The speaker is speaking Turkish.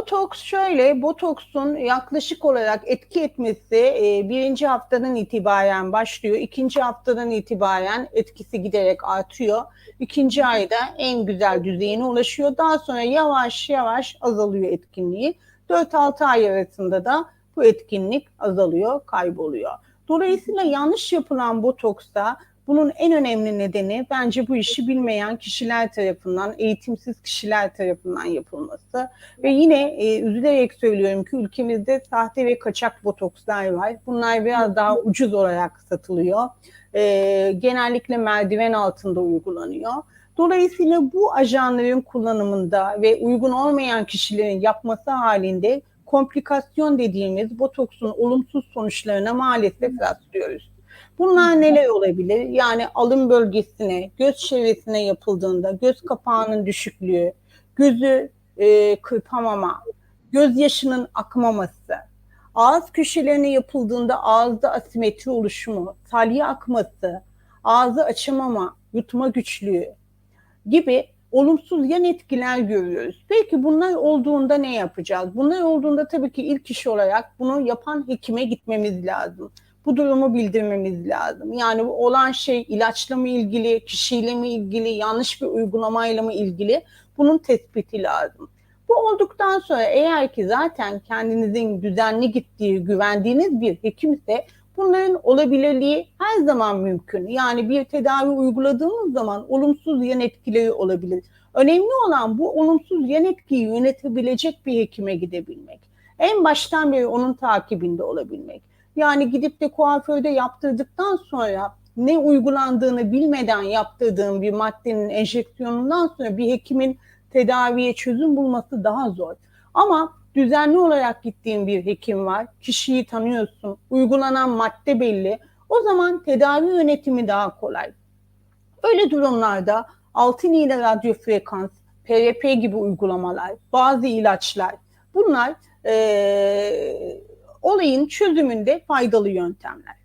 Botoks şöyle, botoksun yaklaşık olarak etki etmesi e, birinci haftadan itibaren başlıyor. İkinci haftadan itibaren etkisi giderek artıyor. İkinci ayda en güzel düzeyine ulaşıyor. Daha sonra yavaş yavaş azalıyor etkinliği. 4-6 ay arasında da bu etkinlik azalıyor, kayboluyor. Dolayısıyla yanlış yapılan botoksta bunun en önemli nedeni bence bu işi bilmeyen kişiler tarafından, eğitimsiz kişiler tarafından yapılması. Ve yine e, üzülerek söylüyorum ki ülkemizde sahte ve kaçak botokslar var. Bunlar biraz daha ucuz olarak satılıyor. E, genellikle merdiven altında uygulanıyor. Dolayısıyla bu ajanların kullanımında ve uygun olmayan kişilerin yapması halinde komplikasyon dediğimiz botoksun olumsuz sonuçlarına maalesef rastlıyoruz. Bunlar neler olabilir? Yani alın bölgesine, göz çevresine yapıldığında göz kapağının düşüklüğü, gözü e, kırpamama, gözyaşının akmaması, ağız köşelerine yapıldığında ağızda asimetri oluşumu, salya akması, ağzı açamama, yutma güçlüğü gibi olumsuz yan etkiler görüyoruz. Peki bunlar olduğunda ne yapacağız? Bunlar olduğunda tabii ki ilk iş olarak bunu yapan hekime gitmemiz lazım. Bu durumu bildirmemiz lazım. Yani bu olan şey ilaçla mı ilgili, kişiyle mi ilgili, yanlış bir uygulamayla mı ilgili bunun tespiti lazım. Bu olduktan sonra eğer ki zaten kendinizin düzenli gittiği, güvendiğiniz bir hekimse bunların olabilirliği her zaman mümkün. Yani bir tedavi uyguladığımız zaman olumsuz yan etkileri olabilir. Önemli olan bu olumsuz yan etkiyi yönetebilecek bir hekime gidebilmek. En baştan beri onun takibinde olabilmek. Yani gidip de kuaförde yaptırdıktan sonra ne uygulandığını bilmeden yaptırdığım bir maddenin enjeksiyonundan sonra bir hekimin tedaviye çözüm bulması daha zor. Ama düzenli olarak gittiğin bir hekim var, kişiyi tanıyorsun, uygulanan madde belli. O zaman tedavi yönetimi daha kolay. Öyle durumlarda altın iğne radyo frekans, PRP gibi uygulamalar, bazı ilaçlar bunlar e, olayın çözümünde faydalı yöntemler.